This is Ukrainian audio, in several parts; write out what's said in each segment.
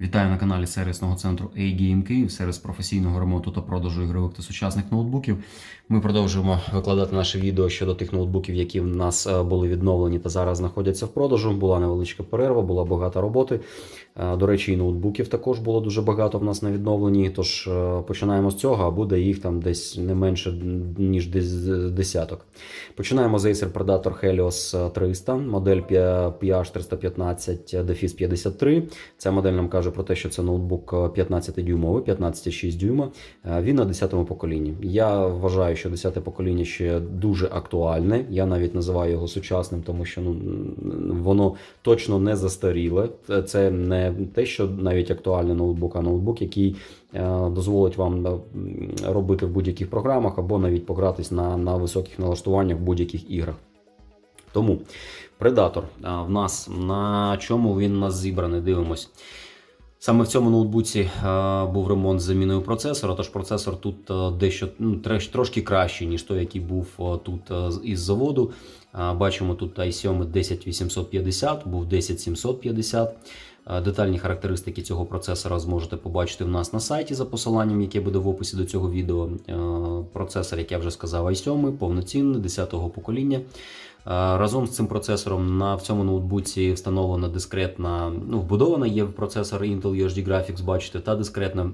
Вітаю на каналі сервісного центру A-Game Київ, сервіс професійного ремонту та продажу ігрових та сучасних ноутбуків. Ми продовжуємо викладати наше відео щодо тих ноутбуків, які в нас е, були відновлені та зараз знаходяться в продажу. Була невеличка перерва, була багато роботи. Е, До речі, і ноутбуків також було дуже багато в нас на відновленні. Тож е, починаємо з цього, а буде їх там десь не менше ніж десяток. Починаємо з Acer Predator Helios 300, модель PH315 Defis 53. Ця модель нам каже про те, що це ноутбук 15-дюймовий, 15,6 дюйма. Е, Він на 10-му поколінні. Я вважаю, що 10-те покоління ще дуже актуальне. Я навіть називаю його сучасним, тому що ну, воно точно не застаріле. Це не те, що навіть актуальний ноутбук, а ноутбук, який е, дозволить вам е, робити в будь-яких програмах або навіть погратись на, на високих налаштуваннях в будь-яких іграх. Тому Predator в нас на чому він у нас зібраний? Дивимось. Саме в цьому ноутбуці е, був ремонт з заміною процесора, тож процесор тут е, дещо ну, треш- трошки кращий, ніж той, який був е, тут е, із заводу. Е, бачимо тут i7 10850, був 10750. Е, Детальні характеристики цього процесора зможете побачити в нас на сайті за посиланням, яке буде в описі до цього відео. Е, Процесор, як я вже сказав, i7, повноцінний 10-го покоління. Е, Разом з цим процесором на в цьому ноутбуці встановлена дискретна, ну, вбудована є процесор Intel UHD Graphics, бачите, та дискретна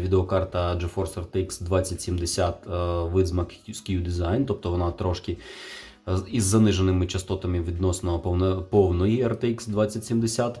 відеокарта GeForce RTX 2070 е, Widesma Q Design, тобто вона трошки із заниженими частотами відносно повної RTX 2070.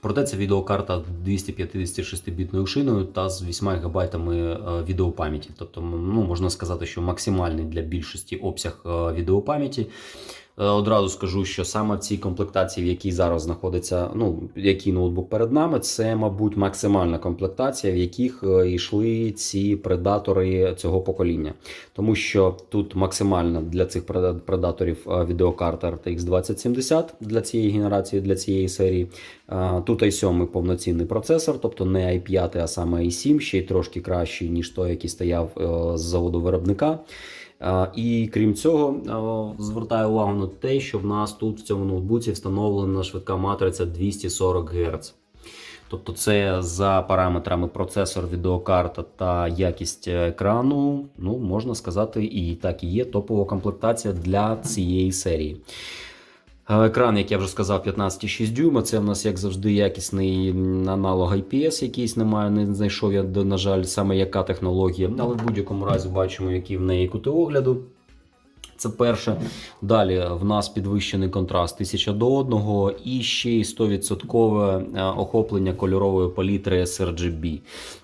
Проте це відеокарта 256-бітною шиною та з 8 ГБ відеопам'яті. Тобто, ну, можна сказати, що максимальний для більшості обсяг е, відеопам'яті. Е, Одразу скажу, що саме в цій комплектації, в якій зараз знаходиться, ну, який ноутбук перед нами, це, мабуть, максимальна комплектація, в яких е, йшли ці предатори цього покоління. Тому що тут максимальна для цих предаторів е, відеокарта RTX 2070 для цієї генерації, для цієї серії. Е, Тут i7 повноцінний процесор, тобто не i5, а саме i7, ще й трошки кращий, ніж той, який стояв е, з заводу виробника. І крім цього, звертаю увагу на те, що в нас тут в цьому ноутбуці встановлена швидка матриця 240 Гц. Тобто, це за параметрами процесор, відеокарта та якість екрану, ну можна сказати, і так і є топова комплектація для цієї серії. Екран, як я вже сказав, 15,6 дюйма. Це в нас, як завжди, якісний аналог IPS, якийсь немає, не знайшов я, на жаль, саме яка технологія. Але в будь-якому разі бачимо, які в неї кути огляду. Це перше. Далі в нас підвищений контраст 1000 до 1 і ще й 100% е, охоплення кольорової палітри sRGB,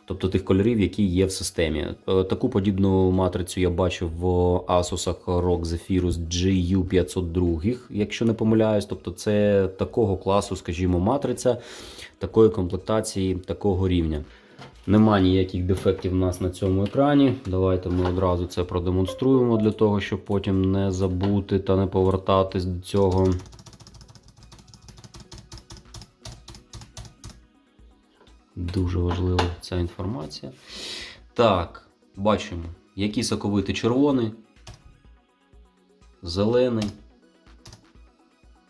тобто тих кольорів, які є в системі. Е, Таку подібну матрицю я бачив в Asus ROG Zephyrus GU502, якщо не помиляюсь. Тобто це такого класу, скажімо, матриця, такої комплектації, такого рівня. Нема ніяких дефектів у нас на цьому екрані. Давайте ми одразу це продемонструємо для того, щоб потім не забути та не повертатись до цього. Дуже важлива ця інформація. Так, бачимо, який соковитий червоний, зелений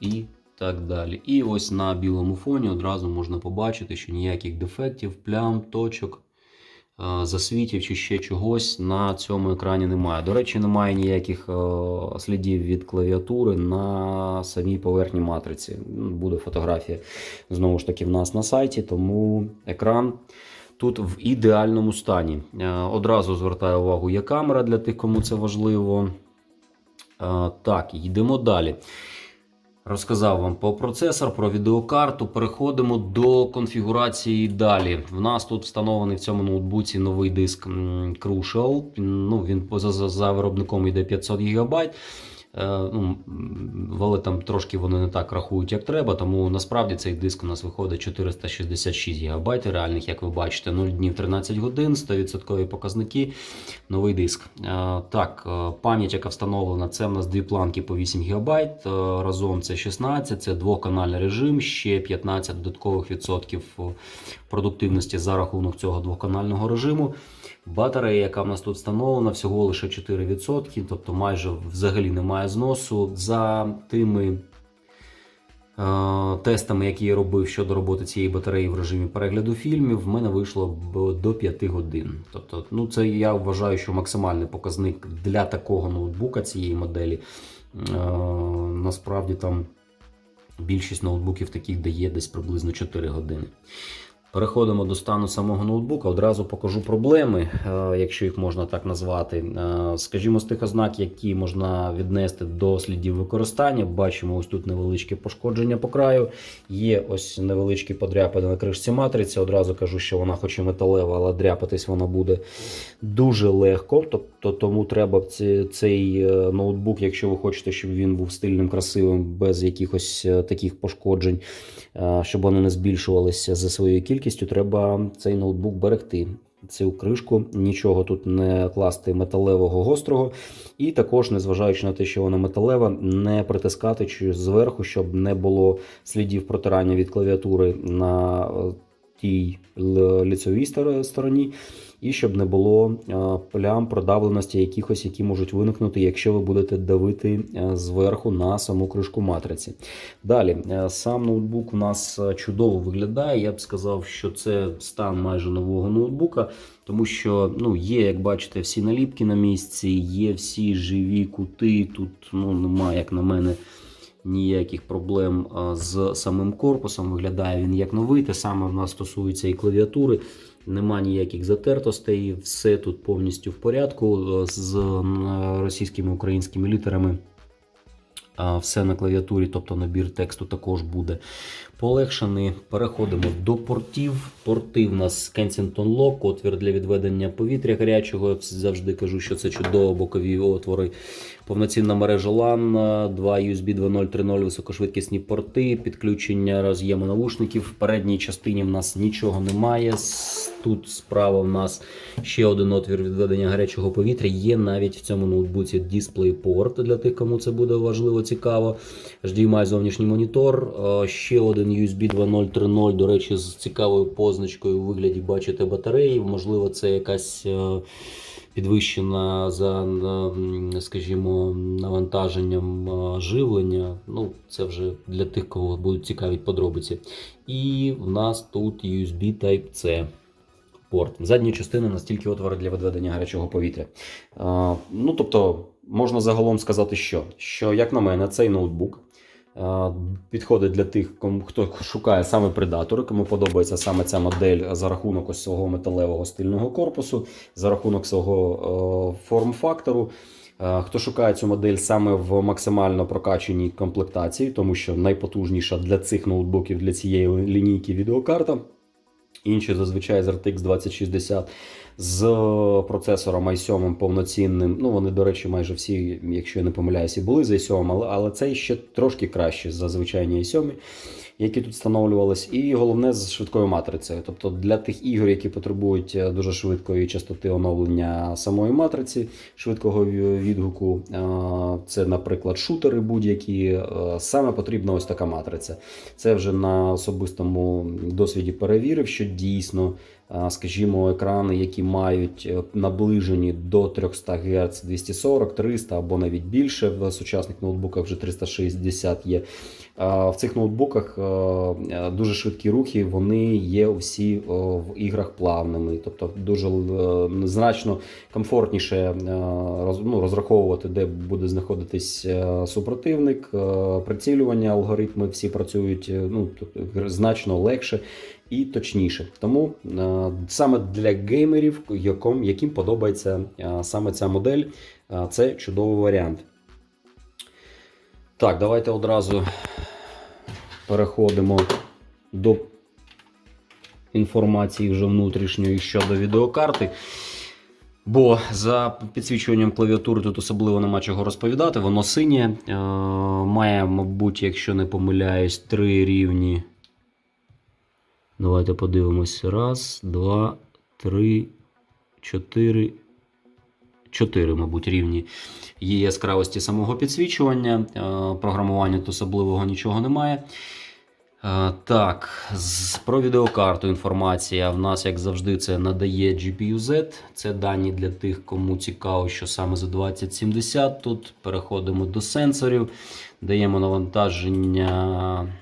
і так далі. І ось на білому фоні одразу можна побачити, що ніяких дефектів, плям, точок, е, засвітів чи ще чогось на цьому екрані немає. До речі, немає ніяких е, слідів від клавіатури на самій поверхні матриці. Буде фотографія знову ж таки в нас на сайті, тому екран. Тут в ідеальному стані. Е, Одразу звертаю увагу, є камера для тих, кому це важливо. Так, йдемо далі. Розказав вам про процесор, про відеокарту. Переходимо до конфігурації далі. В нас тут встановлений в цьому ноутбуці новий диск Crucial. Ну, він за, за, за виробником йде 500 ГБ. Е, ну, але там трошки вони не так рахують, як треба. Тому насправді цей диск у нас виходить 466 ГБ реальних, як ви бачите, 0 днів 13 годин, 100% показники. Новий диск. Е, Так, е, пам'ять, яка встановлена, це в нас дві планки по 8 ГБ. Разом це 16, це двоканальний режим, ще 15 додаткових відсотків продуктивності за рахунок цього двоканального режиму. Батарея, яка в нас тут встановлена, всього лише 4%, тобто майже взагалі немає зносу. За тими е, тестами, які я робив щодо роботи цієї батареї в режимі перегляду фільмів, в мене вийшло до 5 годин. Тобто, ну це я вважаю, що максимальний показник для такого ноутбука цієї моделі. Е, насправді там більшість ноутбуків таких дає десь приблизно 4 години. Переходимо до стану самого ноутбука. Одразу покажу проблеми, е, якщо їх можна так назвати. Е, Скажімо, з тих ознак, які можна віднести до слідів використання. Бачимо ось тут невеличке пошкодження по краю. Є ось невеличкі подряпини на кришці матриці. Одразу кажу, що вона, хоч і металева, але дряпатись вона буде дуже легко. Тобто, тому треба цей е, ноутбук, якщо ви хочете, щоб він був стильним, красивим, без якихось таких пошкоджень, щоб вони не збільшувалися за своєю кількістю, треба цей ноутбук берегти. Цю кришку нічого тут не класти металевого гострого, і також, незважаючи на те, що вона металева, не притискати чи зверху, щоб не було слідів протирання від клавіатури на е, тій ліцевій стороні, і щоб не було е, плям продавленості якихось, які можуть виникнути, якщо ви будете давити е, зверху на саму кришку матриці. Далі, е, сам ноутбук у нас чудово виглядає. Я б сказав, що це стан майже нового ноутбука, тому що ну, є, як бачите, всі наліпки на місці, є всі живі кути. Тут ну, немає, як на мене, ніяких проблем з самим корпусом. Виглядає він як новий. Те саме в нас стосується і клавіатури. Нема ніяких затертостей, все тут повністю в порядку е, з російськими українськими літерами. Все на клавіатурі, тобто набір тексту також буде полегшений. Переходимо до портів. Порти в нас Lock, отвір для відведення повітря гарячого. Я завжди кажу, що це чудово бокові отвори. Повноцінна мережа LAN, два USB 2.0, 3.0 високошвидкісні порти, підключення роз'єму навушників. В передній частині в нас нічого немає. Тут справа в нас ще один отвір відведення гарячого повітря. Є навіть в цьому ноутбуці DisplayPort для тих, кому це буде важливо цікаво. HDMI зовнішній монітор. е, Ще один USB 2.0 3.0, до речі, з цікавою позначкою у вигляді бачите батареї. Можливо, це якась е, підвищена за, скажімо, навантаженням живлення. Ну, це вже для тих, кого будуть цікаві подробиці. І в нас тут USB Type-C порт. Задня частина настільки отвори для відведення гарячого повітря. Ну, тобто, можна загалом сказати, що, що як на мене, цей ноутбук підходить для тих, хто шукає саме предатори, кому подобається саме ця модель за рахунок ось свого металевого стильного корпусу, за рахунок свого е, форм-фактору. Е, Хто шукає цю модель саме в максимально прокачаній комплектації, тому що найпотужніша для цих ноутбуків, для цієї лінійки відеокарта. Інші зазвичай з RTX 2060 з процесором i7 повноцінним. Ну, вони, до речі, майже всі, якщо я не помиляюся, були з i7, але, але цей ще трошки краще за звичайні i7, які тут встановлювались. І головне з швидкою матрицею. Тобто для тих ігор, які потребують е, дуже швидкої частоти оновлення самої матриці, швидкого відгуку, е, це, наприклад, шутери будь-які. е, Саме потрібна ось така матриця. Це вже на особистому досвіді перевірив, що дійсно, скажімо, екрани, які мають е, наближені до 300 Гц 240, 300 або навіть більше. В сучасних ноутбуках вже 360 є. А, В цих ноутбуках е, е, дуже швидкі рухи, вони є всі е, в іграх плавними, тобто дуже е, значно комфортніше е, ну, розраховувати, де буде знаходитись е, супротивник, е, прицілювання, алгоритми всі працюють е, ну, значно легше і точніше. Тому е, саме для геймерів, яким, подобається е, саме ця модель, е, це чудовий варіант. Так, давайте одразу переходимо до інформації вже внутрішньої щодо відеокарти. Бо за підсвічуванням клавіатури тут особливо нема чого розповідати. Воно синє. Має, мабуть, якщо не помиляюсь, три рівні. Давайте подивимось. Раз, два, три, чотири. Чотири, мабуть, рівні є яскравості самого підсвічування. Е, Програмування тут особливого нічого немає. Е, Так, про відеокарту інформація в нас, як завжди, це надає GPU-Z. Це дані для тих, кому цікаво, що саме за 2070 тут. Переходимо до сенсорів, даємо навантаження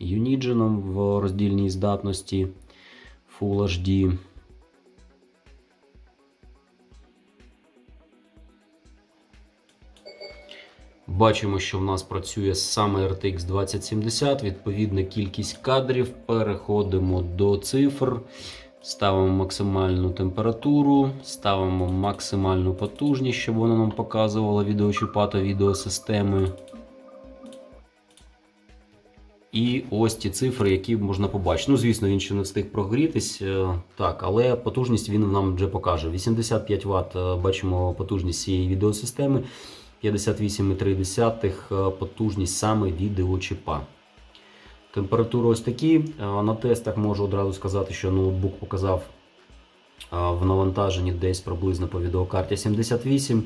Unigen в роздільній здатності Full HD. Бачимо, що в нас працює саме RTX 2070, відповідна кількість кадрів. Переходимо до цифр, ставимо максимальну температуру, ставимо максимальну потужність, щоб вона нам показувала відеочіпа та відеосистеми. І ось ті цифри, які можна побачити. Ну, звісно, він ще не встиг прогрітись. е, Так, але потужність він нам вже покаже. 85 Вт е, бачимо потужність цієї відеосистеми. 58,3 е, потужність саме відеочіпа. Температури ось такі. На тестах можу одразу сказати, що ноутбук показав в навантаженні десь приблизно по відеокарті 78 е,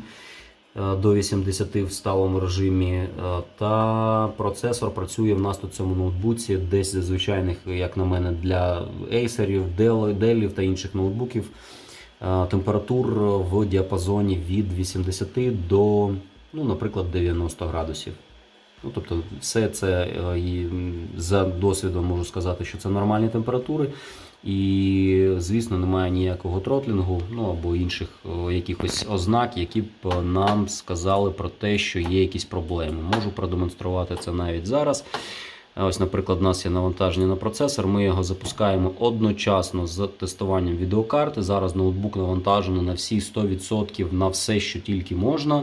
до 80 в сталому режимі. е, Та процесор працює в нас тут цьому ноутбуці десь звичайних, як на мене, для Acer, Dell, та інших ноутбуків. е, Температур в діапазоні від 80 до, ну, наприклад, 90 градусів. Ну, тобто, все це е, і, за досвідом можу сказати, що це нормальні температури. І, звісно, немає ніякого тротлінгу, ну або інших якихось ознак, які б е, нам сказали про те, що є якісь проблеми. Можу продемонструвати це навіть зараз. Ось, наприклад, у нас є навантаження на процесор. Ми його запускаємо одночасно з тестуванням відеокарти. Зараз ноутбук навантажений на всі 100%, на все, що тільки можна.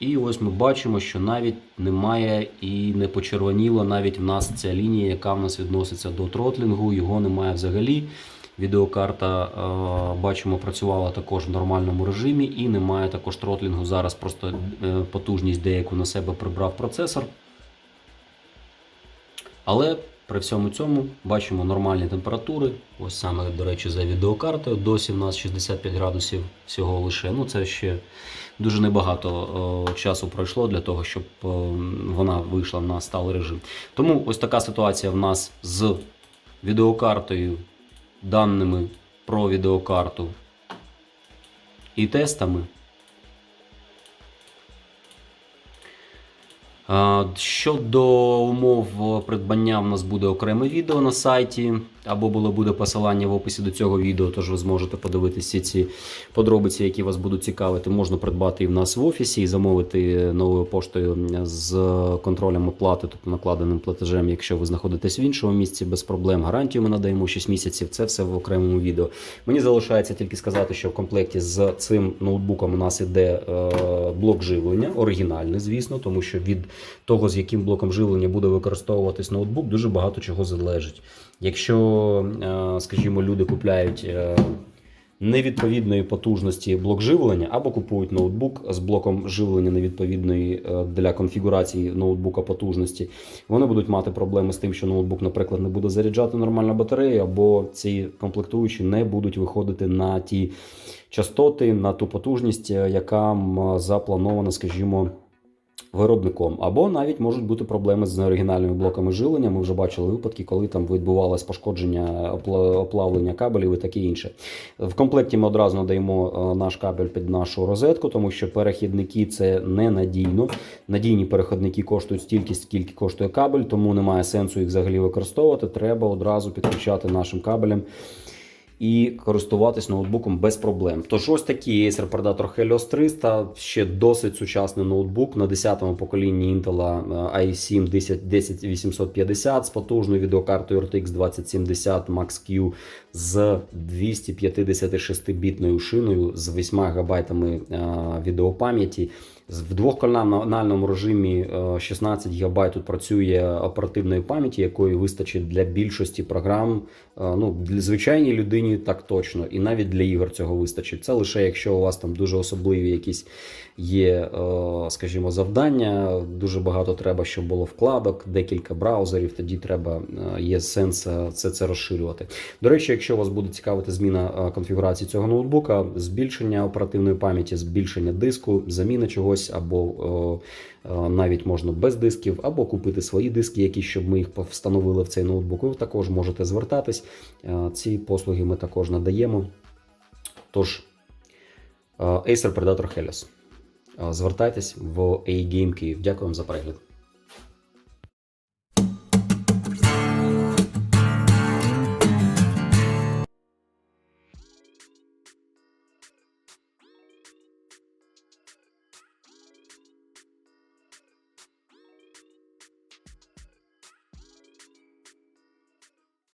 І ось ми бачимо, що навіть немає і не почервоніло навіть в нас ця лінія, яка в нас відноситься до тротлінгу. Його немає взагалі. Відеокарта, е, бачимо, працювала також в нормальному режимі і немає також тротлінгу. Зараз просто е, потужність деяку на себе прибрав процесор. Але при всьому цьому бачимо нормальні температури. Ось саме, до речі, за відеокартою. Досі в нас 65 градусів всього лише. Ну, це ще дуже небагато о, часу пройшло для того, щоб о, вона вийшла на сталий режим. Тому ось така ситуація в нас з відеокартою, даними про відеокарту і тестами. Щодо умов придбання, в нас буде окреме відео на сайті, або було буде посилання в описі до цього відео, тож ви зможете подивитися ці подробиці, які вас будуть цікавити. Можна придбати і в нас в офісі і замовити новою поштою з контролем оплати, тобто накладеним платежем, якщо ви знаходитесь в іншому місці без проблем. Гарантію ми надаємо 6 місяців. Це все в окремому відео. Мені залишається тільки сказати, що в комплекті з цим ноутбуком у нас іде е, блок живлення, оригінальний, звісно, тому що від того, з яким блоком живлення буде використовуватись ноутбук, дуже багато чого залежить. Якщо, е, скажімо, люди купляють е, невідповідної потужності блок живлення, або купують ноутбук з блоком живлення невідповідної е, для конфігурації ноутбука потужності, вони будуть мати проблеми з тим, що ноутбук, наприклад, не буде заряджати нормально батарею, або ці комплектуючі не будуть виходити на ті частоти, на ту потужність, яка запланована, скажімо. Виробником або навіть можуть бути проблеми з оригінальними блоками живлення. Ми вже бачили випадки, коли там відбувалось пошкодження оплавлення кабелів і таке інше. В комплекті ми одразу надаємо е, наш кабель під нашу розетку, тому що перехідники це ненадійно. Надійні перехідники коштують стільки, скільки коштує кабель, тому немає сенсу їх взагалі використовувати. Треба одразу підключати нашим кабелем і користуватись ноутбуком без проблем. Тож ось такий Acer Predator Helios 300, ще досить сучасний ноутбук на 10-му поколінні Intel е, i7 10850 з потужною відеокартою RTX 2070 Max-Q з 256-бітною шиною з 8 ГБ е, відеопам'яті. В двохканальному режимі е, 16 ГБ тут працює оперативної пам'яті, якої вистачить для більшості програм. Е, Ну, для звичайній людині так точно, і навіть для ігор цього вистачить. Це лише якщо у вас там дуже особливі якісь є, е, скажімо, завдання. Дуже багато треба, щоб було вкладок, декілька браузерів. Тоді треба е, є сенс е, це, це розширювати. До речі, якщо вас буде цікавити зміна е, конфігурації цього ноутбука, збільшення оперативної пам'яті, збільшення диску, заміна чогось, або е, е, навіть можна без дисків, або купити свої диски, які щоб ми їх встановили в цей ноутбук. Ви також можете звертатись. Е, Ці послуги ми також надаємо. Тож, Acer Predator Helios. Звертайтесь в A-Game Київ. Дякую вам за перегляд.